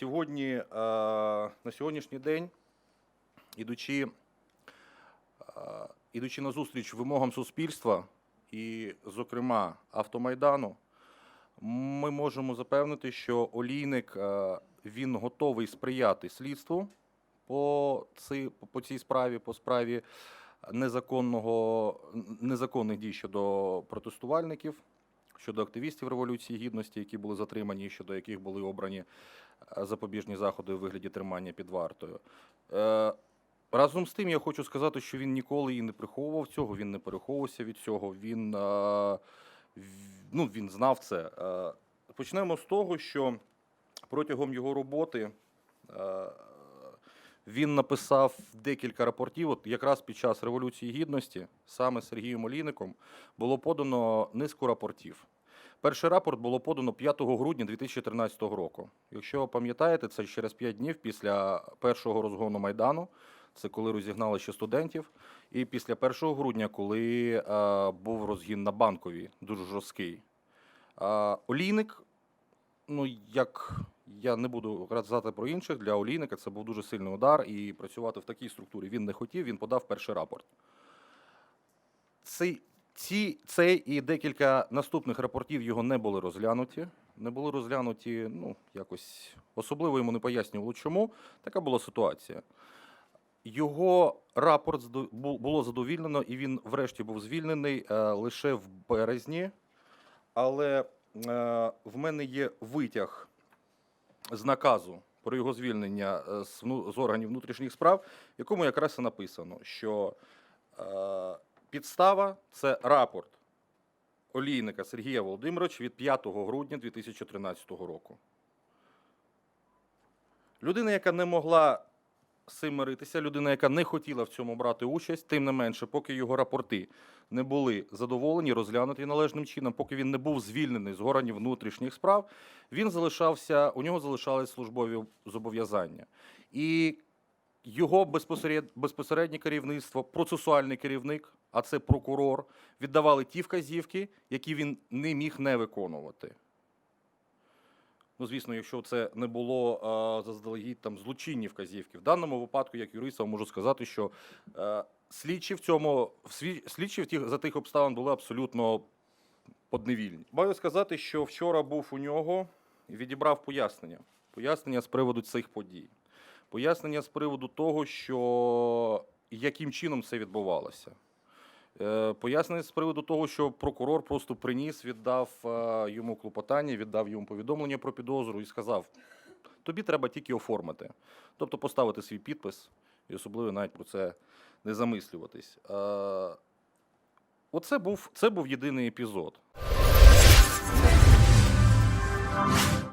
сьогодні, е, на сьогоднішній день, ідучи, е, ідучи на зустріч вимогам суспільства і, зокрема, автомайдану, ми можемо запевнити, що олійник е, він готовий сприяти слідству по, ци, по цій справі, по справі незаконного, незаконних дій щодо протестувальників, щодо активістів Революції Гідності, які були затримані, щодо яких були обрані е, запобіжні заходи у вигляді тримання під вартою. Е, Разом з тим, я хочу сказати, що він ніколи і не приховував цього, він не переховувався від цього. Він, е, ну, він знав це. Почнемо з того, що протягом його роботи він написав декілька рапортів. От якраз під час Революції Гідності, саме Сергієм Олійником, було подано низку рапортів. Перший рапорт було подано 5 грудня 2013 року. Якщо пам'ятаєте, це через 5 днів після першого розгону Майдану, це коли розігнали ще студентів, і після 1 грудня, коли е, був розгін на банковій, дуже жорсткий. Е, Олійник, ну як я не буду казати про інших, для Олійника це був дуже сильний удар, і працювати в такій структурі він не хотів, він подав перший рапорт. Цей, ці, цей і декілька наступних рапортів його не були розглянуті. Не були розглянуті, ну, якось особливо йому не пояснювали, чому. Така була ситуація. Його рапорт було задовільнено, і він врешті був звільнений е, лише в березні. Але е, в мене є витяг з наказу про його звільнення е, з, органів внутрішніх справ, в якому якраз і написано, що е, підстава це рапорт олійника Сергія Володимировича від 5 грудня 2013 року. Людина, яка не могла з цим миритися, людина, яка не хотіла в цьому брати участь, тим не менше, поки його рапорти не були задоволені, розглянуті належним чином, поки він не був звільнений з органів внутрішніх справ, він залишався, у нього залишались службові зобов'язання. І його безпосеред, безпосереднє керівництво, процесуальний керівник, а це прокурор, віддавали ті вказівки, які він не міг не виконувати. Ну, звісно, якщо це не було а, заздалегідь там злочинні вказівки. В даному випадку, як юрист, можу сказати, що е, слідчі в цьому слідчі в тих, за тих обставин були абсолютно подневільні. Маю сказати, що вчора був у нього і відібрав пояснення. Пояснення з приводу цих подій. Пояснення з приводу того, що яким чином це відбувалося. Е, Пояснення з приводу того, що прокурор просто приніс, віддав е, йому клопотання, віддав йому повідомлення про підозру і сказав: тобі треба тільки оформити, тобто поставити свій підпис і особливо навіть про це не замислюватись. Е, Оце був, це був єдиний епізод.